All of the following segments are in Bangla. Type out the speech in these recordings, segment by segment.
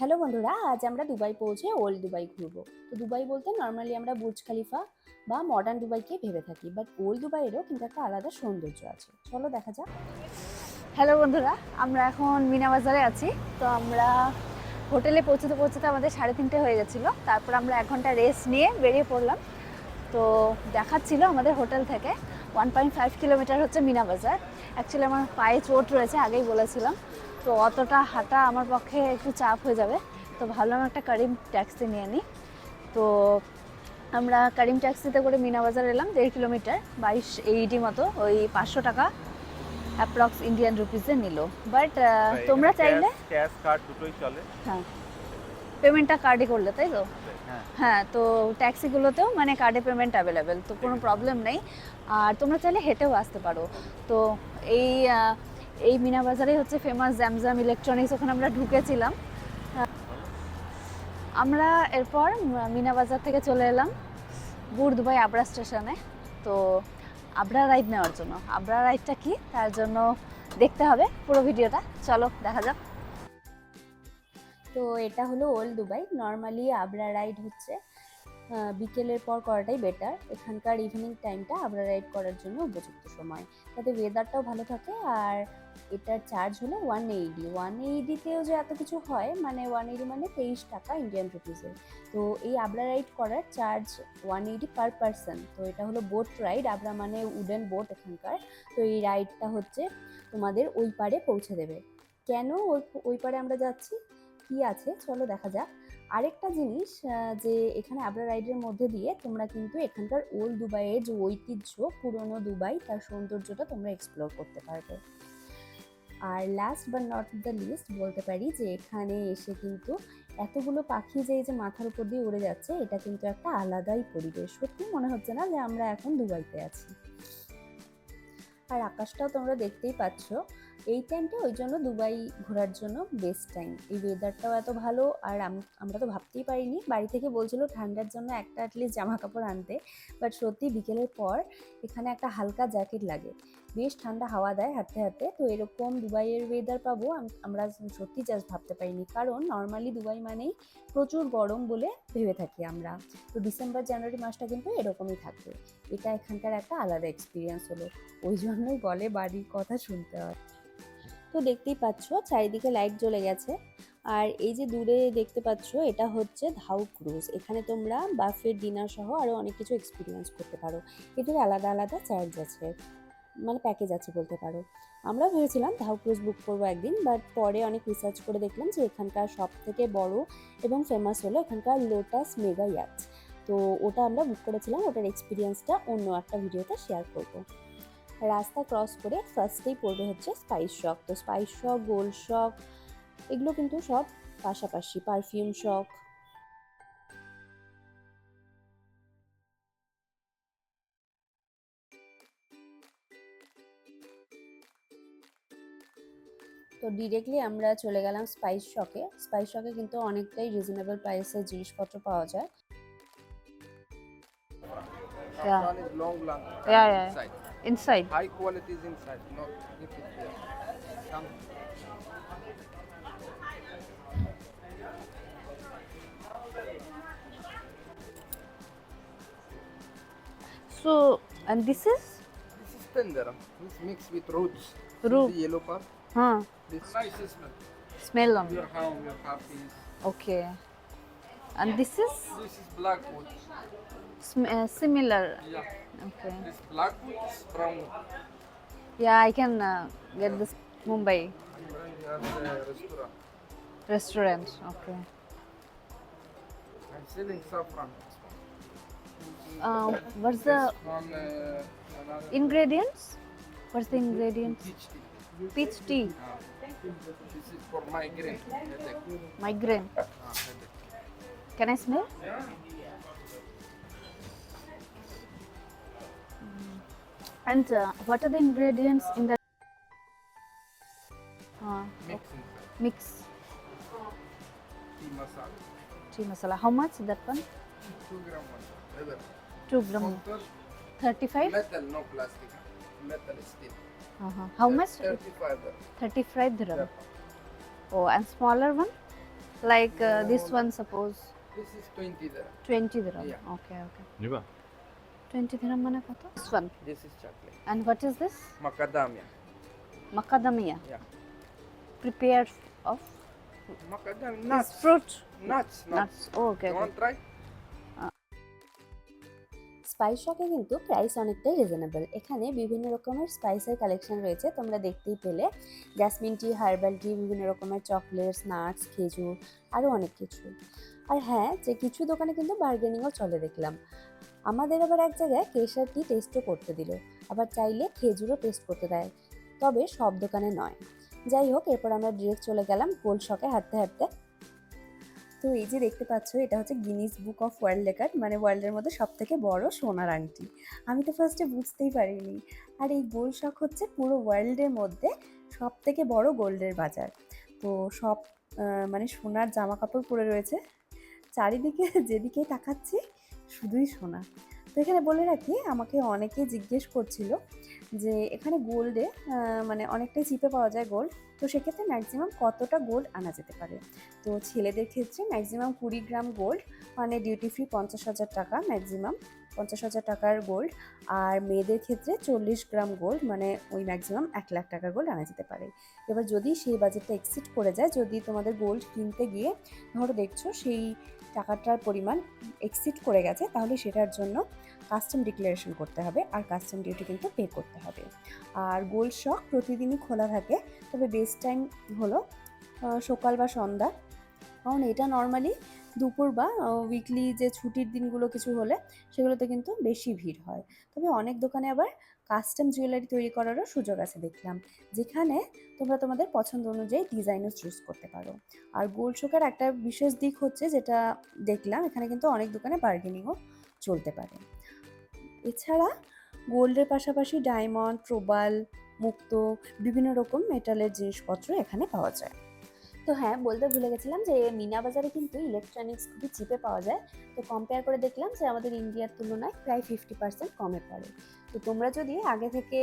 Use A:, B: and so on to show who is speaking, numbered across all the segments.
A: হ্যালো বন্ধুরা, আজ আমরা দুবাই পৌঁছে ওল্ড দুবাই ঘুরবো। তো দুবাই বলতে নর্মালি আমরা বুর্জ খালিফা বা মডার্ন দুবাইকে ভেবে থাকি বাট ওল্ড দুবাইয়েরও কিন্তু একটা আলাদা সৌন্দর্য আছে। চলো দেখা যাক।
B: হ্যালো বন্ধুরা, আমরা এখন মিনা বাজারে আছি। তো আমরা হোটেলে পৌঁছতে পৌঁছতে আমাদের সাড়ে তিনটে হয়ে গেছিল। তারপর আমরা এক ঘণ্টা রেস্ট নিয়ে বেরিয়ে পড়লাম। তো দেখাচ্ছিল আমাদের হোটেল থেকে। ওয়ান পয়েন্ট ফাইভ কিলোমিটার হচ্ছে মিনা বাজার অ্যাকচুয়ালি আমার পায়ে চোট রয়েছে, আগেই বলেছিলাম। তো অতটা হাঁটা আমার পক্ষে একটু চাপ হয়ে যাবে। তো ভাবলাম একটা কারিম ট্যাক্সি নিয়ে নিই তো আমরা কারিম ট্যাক্সিতে করে মিনা বাজার এলাম দেড় কিলোমিটার বাইশ এইটি মতো ওই পাঁচশো টাকা অ্যাপ্রক্স ইন্ডিয়ান রুপিসে নিল। বাট তোমরা চাইলে
C: ক্যাশ কার্ড দুটোই চলে।
B: হ্যাঁ। পেমেন্টটা কার্ডে করলে তাই তো?
C: হ্যাঁ।
B: হ্যাঁ তো ট্যাক্সিগুলোতেও মানে কার্ডে পেমেন্ট অ্যাভেলেবেল তো কোনো প্রবলেম নেই। আর তোমরা চাইলে হেঁটেও আসতে পারো। তো এই এই মিনা বাজারে হচ্ছে ফেমাস জ্যামজাম ইলেকট্রনিক্স ওখানে আমরা ঢুকেছিলাম। আমরা এরপর মিনা বাজার থেকে চলে এলাম বুর দুবাই আবরা স্টেশনে। তো আবরা রাইড নেওয়ার জন্য। আবরা রাইডটা কি? তার জন্য দেখতে হবে পুরো ভিডিওটা। চলো, দেখা যাক।
A: তো এটা হলো ওল্ড দুবাই। নর্মালি আবরা রাইড হচ্ছে বিকেলের পর করাটাই বেটার এখানকার ইভিনিং টাইমটা আবরা রাইড করার জন্য উপযুক্ত সময়। তাতে ওয়েদারটাও ভালো থাকে আর এটার চার্জ হলো ওয়ান এইডি ওয়ান এইডিতেও যে এত কিছু হয় মানে ওয়ান এইডি মানে তেইশ টাকা ইন্ডিয়ান রুপিসে তো এই আবরা রাইড করার charge one AED per person তো এটা হলো বোট রাইড আবরা মানে উডেন বোট এখানকার। তো এই রাইডটা হচ্ছে তোমাদের ওই পারে পৌঁছে দেবে। কেন ওই ওই পারে আমরা যাচ্ছি? কি আছে? চলো দেখা যাক। আরেকটা জিনিস যে এখানে আবরা রাইডের মধ্যে দিয়ে তোমরা কিন্তু এখানকার ওল্ড দুবাইয়ের যে ঐতিহ্য, পুরনো দুবাই, তার সৌন্দর্যটা তোমরা এক্সপ্লোর করতে পারবে। আর last but not the least বলতে পারি যে এখানে এসে কিন্তু এতগুলো পাখি যে এই যে মাথার উপর দিয়ে উড়ে যাচ্ছে, এটা কিন্তু একটা আলাদাই পরিবেশ। সত্যি মনে হচ্ছে না যে আমরা এখন দুবাইতে আছি। আর আকাশটাও তোমরা দেখতেই পাচ্ছ। এই টাইমটা ওই জন্য দুবাই ঘোরার জন্য বেস্ট টাইম এই ওয়েদারটাও এত ভালো আর আমরা তো ভাবতেই পারিনি। বাড়ি থেকে বলছিল ঠান্ডার জন্য একটা অ্যাটলিস্ট জামা কাপড় আনতে। বাট সত্যি বিকেলের পর এখানে একটা হালকা জ্যাকেট লাগে। বেশ ঠান্ডা হাওয়া দেয় হাঁটতে হাঁটতে। তো এরকম দুবাইয়ের ওয়েদার পাবো আমরা সত্যি জাস্ট ভাবতে পারিনি। কারণ নর্মালি দুবাই মানেই প্রচুর গরম বলে ভেবে থাকি আমরা। তো ডিসেম্বর জানুয়ারি মাসটা কিন্তু এরকমই থাকবে। এটা এখানকার একটা আলাদা এক্সপিরিয়েন্স হলো। ওই জন্যই বলে বাড়ির কথা শুনতে হয়। তো দেখতেই পাচ্ছ, চারিদিকে লাইট জ্বলে গেছে। আর এই যে দূরে দেখতে পাচ্ছ, এটা হচ্ছে ধাউ ক্রুজ। এখানে তোমরা বাফের ডিনার সহ আরও অনেক কিছু এক্সপিরিয়েন্স করতে পারো। এদের আলাদা আলাদা চার্জ আছে মানে প্যাকেজ আছে বলতে পারো। আমরা ভেবেছিলাম ধাউ ক্রুজ বুক করব একদিন বাট পরে অনেক রিসার্চ করে দেখলাম যে এখানকার সব থেকে বড় এবং ফেমাস হলো এখানকার লোটাস মেগা ইয়াচ তো ওটা আমরা বুক করেছিলাম, ওটার এক্সপিরিয়েন্সটা অন্য একটা ভিডিওতে শেয়ার করব। রাস্তা ক্রস করে ফার্স্টেই পড়বে হচ্ছে স্পাইস শক তো স্পাইস শক গোল্ড শক এগুলো কিন্তু সব পাশাপাশি পারফিউম শক তো ডিরেক্টলি আমরা চলে গেলাম স্পাইস শকে স্পাইস শকে কিন্তু অনেকটাই রিজনেবল প্রাইসে জিনিসপত্র পাওয়া যায়।
B: Yeah. Yeah, yeah.
D: Inside? High quality is inside, not if it's there. Some
B: So, and this is?
D: This is tender. This mixed with roots.
B: Root.
D: The yellow part.
B: Huh.
D: This nice smell.
B: Smell on
D: Your home, your happy.
B: Okay. And this is?
D: This is blackwood
B: sm- uh, similar.
D: Yeah.
B: Okay.
D: This black is brown.
B: Yeah, I can uh, get this Mumbai
D: And then you restaurant.
B: restaurant. Okay.
D: I'm selling saffron.
B: Uh, what's the
D: one, uh,
B: ingredients? What's the ingredients?
D: peach tea.
B: Peach tea,
D: Ah. This is for migraine.
B: Migraine.
D: Ah.
B: Can I smell?
D: Yeah.
B: And uh, what are the ingredients in that? Uh,
D: Mix inside.
B: mix
D: Tea masala.
B: tea masala. How much that one?
D: Two gram masala. Leather.
B: Two gram. Thirty-five.
D: Metal, no plastic. Metal steel.
B: Uh-huh. How much?
D: Thirty-five. dirham.
B: Thirty-five dirham.
D: Japan.
B: Oh, and smaller one? Like uh, this one, suppose
D: This is 20 dirham.
B: 20 dirham.
D: Yeah.
B: Okay, okay.
C: নিবা
B: 20 dirham মানে কত? This one.
D: This is chocolate.
B: And what is this?
D: Macadamia.
B: Macadamia.
D: Yeah.
B: Prepared of
D: Macadamia
B: this
D: nuts.
B: fruit.
D: Nuts. Nuts.
B: Nuts. Oh, okay.
D: You want try?
A: Spice শপে কিন্তু প্রাইস অনেকটাই রিজনেবল এখানে বিভিন্ন রকমের স্পাইসের কালেকশন রয়েছে তোমরা দেখতেই পেলে জ্যাসমিন টি হার্বাল টি বিভিন্ন রকমের চকলেটস নাটস খেজুর আরও অনেক কিছু আর হ্যাঁ যে কিছু দোকানে কিন্তু বার্গেনিংও চলে দেখলাম আমাদের আবার এক জায়গায় কেশার টি টেস্টও করতে দিল। আবার চাইলে খেজুরও টেস্ট করতে দেয়। তবে সব দোকানে নয়। যাই হোক, এরপর আমরা ডিরেক্ট চলে গেলাম গোল শকে হাঁটতে হাঁটতে। তো এই যে দেখতে পাচ্ছ, এটা হচ্ছে Guinness book of world record মানে ওয়ার্ল্ডের মধ্যে সব থেকে বড় সোনার আংটি। আমি তো ফার্স্টে বুঝতেই পারিনি। আর এই গোল শক হচ্ছে পুরো ওয়ার্ল্ডের মধ্যে সব থেকে বড় গোল্ডের বাজার। তো সব মানে সোনার জামা কাপড় পরে রয়েছে। চারিদিকে যেদিকেই তাকাচ্ছি শুধুই সোনা। তো এখানে বলে রাখি, আমাকে অনেকে জিজ্ঞেস করছিল যে এখানে গোল্ডে মানে অনেকটাই চিপে পাওয়া যায় গোল্ড তো সেক্ষেত্রে ম্যাক্সিমাম কতটা গোল্ড আনা যেতে পারে? তো ছেলেদের ক্ষেত্রে ম্যাক্সিমাম কুড়ি গ্রাম গোল্ড মানে ডিউটি ফ্রি পঞ্চাশ হাজার টাকা ম্যাক্সিমাম পঞ্চাশ হাজার টাকার গোল্ড আর মেয়েদের ক্ষেত্রে চল্লিশ গ্রাম গোল্ড মানে ওই ম্যাক্সিমাম এক লাখ টাকার গোল্ড আনা যেতে পারে। এবার যদি সেই বাজেটটা এক্সিড করে যায়, যদি তোমাদের গোল্ড কিনতে গিয়ে ধরো দেখছ সেই টাকাটার পরিমাণ এক্সিড করে গেছে, তাহলে সেটার জন্য কাস্টম ডিক্লারেশন করতে হবে, আর কাস্টম ডিউটি কিন্তু পে করতে হবে। আর গোল্ড শক প্রতিদিনই খোলা থাকে, তবে বেস্ট টাইম হলো সকাল বা সন্ধ্যা। কারণ এটা নর্মালি দুপুর বা উইকলি যে ছুটির দিনগুলো কিছু হলে সেগুলোতে কিন্তু বেশি ভিড় হয়। তবে অনেক দোকানে আবার কাস্টম জুয়েলারি তৈরি করারও সুযোগ আছে দেখলাম, যেখানে তোমরা তোমাদের পছন্দ অনুযায়ী ডিজাইনও চুজ করতে পারো। আর গোল্ড শোকের একটা বিশেষ দিক হচ্ছে যেটা দেখলাম, এখানে কিন্তু অনেক দোকানে বার্গেনিংও চলতে পারে। এছাড়া গোল্ডের পাশাপাশি ডায়মন্ড প্রবাল মুক্ত, বিভিন্ন রকম মেটালের জিনিসপত্র এখানে পাওয়া যায়। তো হ্যাঁ বলতে ভুলে গেছিলাম যে মিনা বাজারে কিন্তু ইলেকট্রনিক্স খুবই চিপে পাওয়া যায়। তো কম্পেয়ার করে দেখলাম যে আমাদের ইন্ডিয়ার তুলনায় প্রায় ফিফটি পার্সেন্ট কমে পড়ে। তো তোমরা যদি আগে থেকে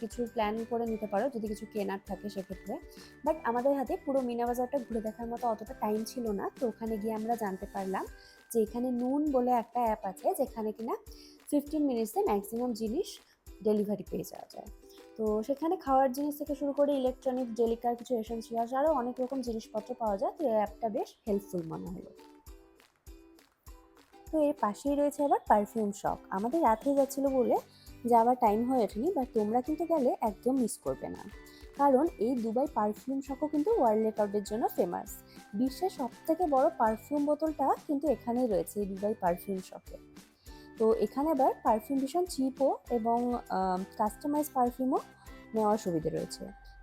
A: কিছু প্ল্যান করে নিতে পারো, যদি কিছু কেনার থাকে সেক্ষেত্রে। বাট আমাদের হাতে পুরো মিনা বাজারটা ঘুরে দেখার মতো অতটা টাইম ছিল না। তো ওখানে গিয়ে আমরা জানতে পারলাম যে এখানে নুন বলে একটা অ্যাপ আছে, যেখানে কিনা ফিফটিন মিনিটসে ম্যাক্সিমাম জিনিস ডেলিভারি পেয়ে যাওয়া যায়। তো সেখানে খাওয়ার জিনিস থেকে শুরু করে ইলেকট্রনিক ডেলিকার কিছু এসেন্সিয়ালস আরও অনেক রকম জিনিসপত্র পাওয়া যায়। তো এই অ্যাপটা বেশ হেল্পফুল মনে হলো তো এর পাশেই রয়েছে আবার পারফিউম শপ আমাদের রাত হয়ে যাচ্ছিল বলে যাওয়ার টাইম হয়ে ওঠেনি বাট তোমরা কিন্তু গেলে একদম মিস করবে না। কারণ এই দুবাই পারফিউম শপও কিন্তু ওয়ার্ল্ড রেকর্ডের জন্য ফেমাস বিশ্বের সব থেকে বড় পারফিউম বোতলটা কিন্তু এখানেই রয়েছে এই দুবাই পারফিউম শপে তো এখানে আবার পারফিউম ভীষণ চিপও এবং কাস্টমাইজ পারফিউমও নেওয়ার সুবিধে রয়েছে।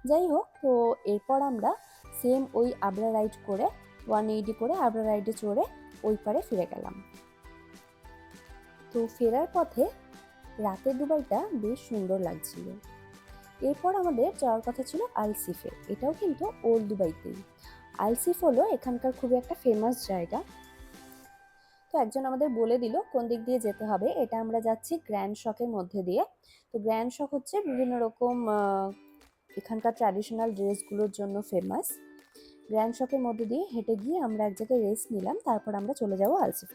A: যাই হোক, তো এরপর আমরা সেম ওই আবরা রাইড করে ওয়ান এইটি করে আবরা রাইডে চড়ে ওই পারে ফিরে গেলাম। তো ফেরার পথে রাতের দুবাইটা বেশ সুন্দর লাগছিল। এরপর আমাদের যাওয়ার কথা ছিল আলসিফে। এটাও কিন্তু ওল্ড দুবাইতেই। আলসিফ হলো এখানকার খুবই একটা ফেমাস জায়গা। তো একজন আমাদের বলে দিল কোন দিক দিয়ে যেতে হবে। এটা আমরা যাচ্ছি গ্র্যান্ড শকের মধ্যে দিয়ে। তো গ্র্যান্ড শক হচ্ছে বিভিন্ন রকম এখানকার ট্র্যাডিশনাল ড্রেসগুলোর জন্য ফেমাস গ্র্যান্ড শকের মধ্যে দিয়ে হেঁটে গিয়ে আমরা এক জায়গায় রেস্ট নিলাম, তারপর আমরা চলে যাব আলসিফ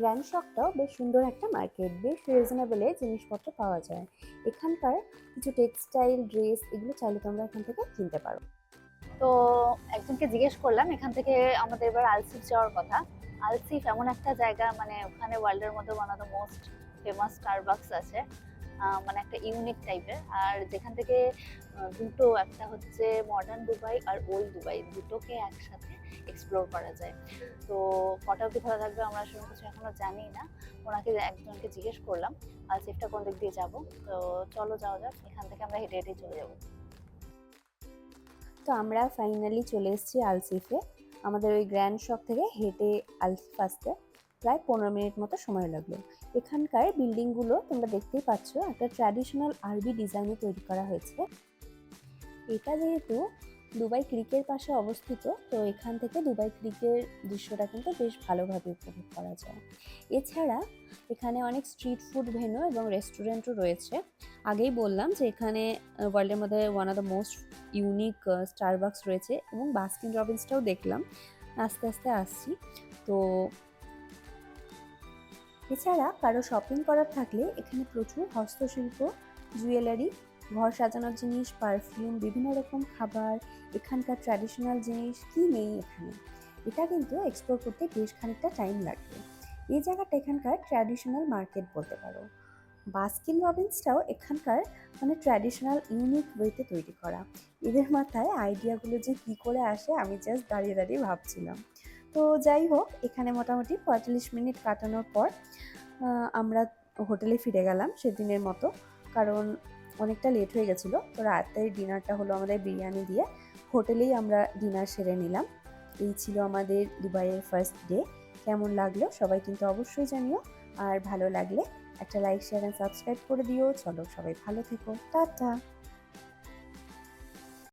A: গ্র্যান্ড শকটাও বেশ সুন্দর একটা মার্কেট বেশ রিজনেবলে জিনিসপত্র পাওয়া যায়। এখানকার কিছু টেক্সটাইল ড্রেস এগুলো চাইলে তোমরা এখান থেকে কিনতে পারো
B: তো একজনকে জিজ্ঞেস করলাম, এখান থেকে আমাদের এবার আলসিফ যাওয়ার কথা। আলসিফ এমন একটা জায়গা মানে ওখানে ওয়ার্ল্ডের মধ্যে one of the most famous Starbucks আছে। মানে একটা ইউনিক টাইপের আর যেখান থেকে দুটো, একটা হচ্ছে মডার্ন দুবাই আর ওল্ড দুবাই দুটোকে একসাথে এক্সপ্লোর করা যায়। তো কটা অবধি খোলা থাকবে আমরা সেরকম কিছু এখনও জানি না। ওনাকে একজনকে জিজ্ঞেস করলাম, আর আলসিফটা কোন দিক দিয়ে যাব। তো চলো যাওয়া যাক, এখান থেকে আমরা হেঁটে হেঁটে চলে যাব।
A: তো আমরা ফাইনালি চলে এসেছি আলসিফে। আমাদের ওই গ্র্যান্ড শপ থেকে হেঁটে আসতে প্রায় পনেরো মিনিট মতো সময় লাগল। এখানকার বিল্ডিংগুলো তোমরা দেখতেই পাচ্ছ, একটা ট্র্যাডিশনাল আরবি ডিজাইনে তৈরি করা হয়েছে। এটা যেহেতু দুবাই ক্রিকের পাশে অবস্থিত, তো এখান থেকে দুবাই ক্রিকের দৃশ্যটা কিন্তু বেশ ভালোভাবে উপভোগ করা যায়। এছাড়া এখানে অনেক স্ট্রিট ফুড ভেন্যু এবং রেস্টুরেন্টও রয়েছে। আগেই বললাম যে এখানে ওয়ার্ল্ডের মধ্যে one of the most unique Starbucks রয়েছে এবং বাস্কিন রবিন্সটাও দেখলাম। আস্তে আস্তে আসছি। তো এছাড়া কারও শপিং করার থাকলে এখানে প্রচুর হস্তশিল্প জুয়েলারি ঘর সাজানোর জিনিস পারফিউম বিভিন্ন রকম খাবার, এখানকার ট্র্যাডিশনাল জিনিস, কি নেই এখানে? এটা কিন্তু এক্সপ্লোর করতে বেশ খানিকটা টাইম লাগবে। এই জায়গাটা এখানকার ট্র্যাডিশনাল মার্কেট বলতে পারো। বাস্কিন রবিন্সটাও এখানকার মানে ট্র্যাডিশনাল ইউনিক ওয়েতে তৈরি করা। এদের মাথায় আইডিয়াগুলো যে কী করে আসে, আমি জাস্ট দাঁড়িয়ে দাঁড়িয়ে ভাবছিলাম। তো যাই হোক, এখানে মোটামুটি পঁয়তাল্লিশ মিনিট কাটানোর পর আমরা হোটেলে ফিরে গেলাম সেদিনের মতো। কারণ অনেকটা লেট হয়ে গেছিল। তো রাতের ডিনারটা হলো আমাদের বিরিয়ানি দিয়ে। হোটেলেই আমরা ডিনার সেরে নিলাম। এই ছিল আমাদের দুবাইয়ের ফার্স্ট ডে কেমন লাগল সবাই কিন্তু অবশ্যই জানিও। আর ভালো লাগলে একটা লাইক শেয়ার অ্যান্ড সাবস্ক্রাইব করে দিও। চলো সবাই ভালো থেকো। টাটা!